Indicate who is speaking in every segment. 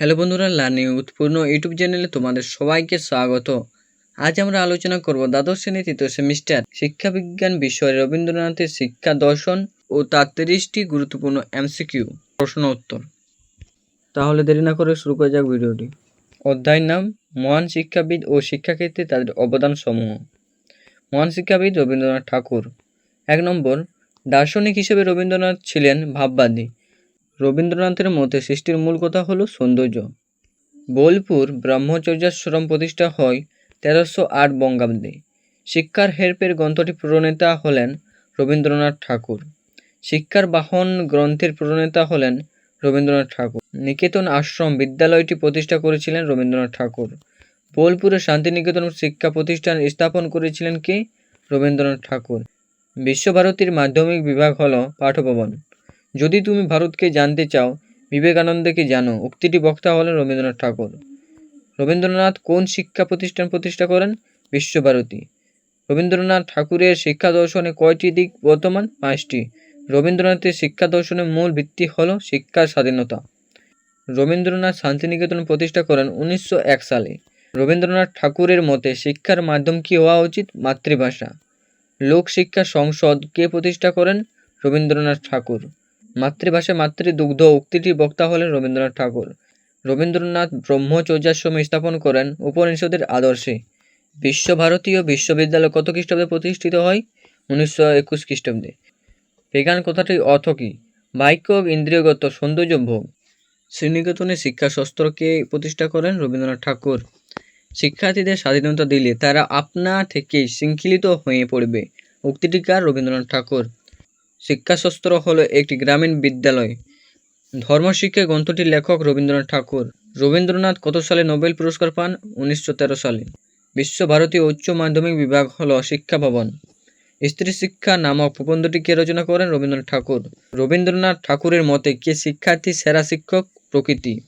Speaker 1: Hello বন্ধুরা learning উৎপূর্ণ YouTube চ্যানেলে তোমাদের সবাইকে স্বাগত। আজ আমরা আলোচনা করব দ্বাদশ শ্রেণি, তৃতীয় সেমিস্টার শিক্ষাবিজ্ঞান বিষয়ে রবীন্দ্রনাথের শিক্ষা দর্শন ও তার গুরুত্বপূর্ণ এমসিকিউ। প্রশ্ন উত্তর। তাহলে দেরি না করে শুরু করা যাক ভিডিওটি। অধ্যায়ের নাম, মহান শিক্ষাবিদ ও শিক্ষাক্ষেত্রে তাদের অবদান সমূহ মহান শিক্ষাবিদ রবীন্দ্রনাথ ঠাকুর। এক নম্বর, দার্শনিক হিসেবে রবীন্দ্রনাথ ছিলেন ভাববাদী। রবীন্দ্রনাথের মতে সৃষ্টির মূল কথা হলো সৌন্দর্য। বোলপুর ব্রহ্মচর্যাশ্রম প্রতিষ্ঠা হয় তেরোশো আট বঙ্গাব্দে। শিক্ষার হেরপের গ্রন্থটি প্রণেতা হলেন রবীন্দ্রনাথ ঠাকুর। শিক্ষার বাহন গ্রন্থের প্রণেতা হলেন রবীন্দ্রনাথ ঠাকুর। নিকেতন আশ্রম বিদ্যালয়টি প্রতিষ্ঠা করেছিলেন রবীন্দ্রনাথ ঠাকুর। বোলপুরে শান্তিনিকেতন শিক্ষা প্রতিষ্ঠান স্থাপন করেছিলেন কে? রবীন্দ্রনাথ ঠাকুর। বিশ্বভারতীর মাধ্যমিক বিভাগ হল পাঠভবন। যদি তুমি ভারতকে জানতে চাও, বিবেকানন্দকে জানো। উক্তিটি বক্তা হলেন রবীন্দ্রনাথ ঠাকুর। রবীন্দ্রনাথ কোন শিক্ষা প্রতিষ্ঠান প্রতিষ্ঠা করেন? বিশ্বভারতী। রবীন্দ্রনাথ ঠাকুরের শিক্ষা দর্শনে কয়টি দিক বর্তমান? পাঁচটি। রবীন্দ্রনাথের শিক্ষা দর্শনের মূল ভিত্তি হল শিক্ষার স্বাধীনতা। রবীন্দ্রনাথ শান্তিনিকেতন প্রতিষ্ঠা করেন উনিশশো এক সালে। রবীন্দ্রনাথ ঠাকুরের মতে, শিক্ষার মাধ্যম কি হওয়া উচিত? মাতৃভাষা। লোক শিক্ষা সংসদ কে প্রতিষ্ঠা করেন? রবীন্দ্রনাথ ঠাকুর। মাতৃভাষা মাতৃদুগ্ধ উক্তিটির বক্তা হলেন রবীন্দ্রনাথ ঠাকুর। রবীন্দ্রনাথ ব্রহ্মচর্যাশ্রম স্থাপন করেন উপনিষদের আদর্শে। বিশ্বভারতীয় বিশ্ববিদ্যালয় কত খ্রিস্টাব্দে প্রতিষ্ঠিত হয়? উনিশশো একুশ খ্রিস্টাব্দে। বেগান কথাটির অর্থ কী? বাক্য ইন্দ্রিয়গত সৌন্দর্য ভোগ। শ্রীনিকেতনে শিক্ষা শস্ত্রকে প্রতিষ্ঠা করেন? রবীন্দ্রনাথ ঠাকুর। শিক্ষার্থীদের স্বাধীনতা দিলে তারা আপনা থেকেই শৃঙ্খলিত হয়ে পড়বে। উক্তিটিকার রবীন্দ্রনাথ ঠাকুর। শিক্ষাশস্ত্র হলো একটি গ্রামীণ বিদ্যালয়। ধর্মশিক্ষা গ্রন্থটির লেখক রবীন্দ্রনাথ ঠাকুর। রবীন্দ্রনাথ কত সালে নোবেল পুরস্কার পান? উনিশশো তেরো সালে। বিশ্বভারতীয় উচ্চ মাধ্যমিক বিভাগ হল শিক্ষা ভবন। স্ত্রী শিক্ষা নামক প্রবন্ধটি কে রচনা করেন? রবীন্দ্রনাথ ঠাকুর। রবীন্দ্রনাথ ঠাকুরের মতে কে শিক্ষার্থী সেরা শিক্ষক? প্রকৃতি।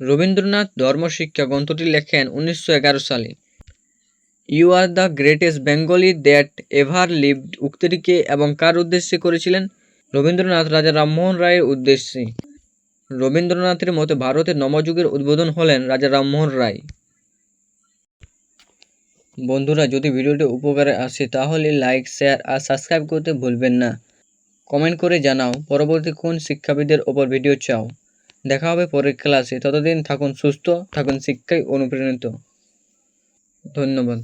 Speaker 1: রবীন্দ্রনাথ ধর্মশিক্ষা গ্রন্থটি লেখেন উনিশশো এগারো সালে। You are the greatest Bengali that ever lived উক্তিটিকে এবং কার উদ্দেশ্যে করেছিলেন? রবীন্দ্রনাথ রাজা রামমোহন রায়ের উদ্দেশ্যে। রবীন্দ্রনাথের মতে ভারতের নবযুগের উদ্বোধন হলেন রাজা রামমোহন রায়। বন্ধুরা, যদি ভিডিওটি উপকারে আসে, তাহলে লাইক শেয়ার আর সাবস্ক্রাইব করতে ভুলবেন না। কমেন্ট করে জানাও, পরবর্তী কোন শিক্ষাবিদের ওপর ভিডিও চাও। দেখা হবে পরের ক্লাসে ততদিন থাকুন সুস্থ, থাকুন শিক্ষায় অনুপ্রাণিত। ধন্যবাদ।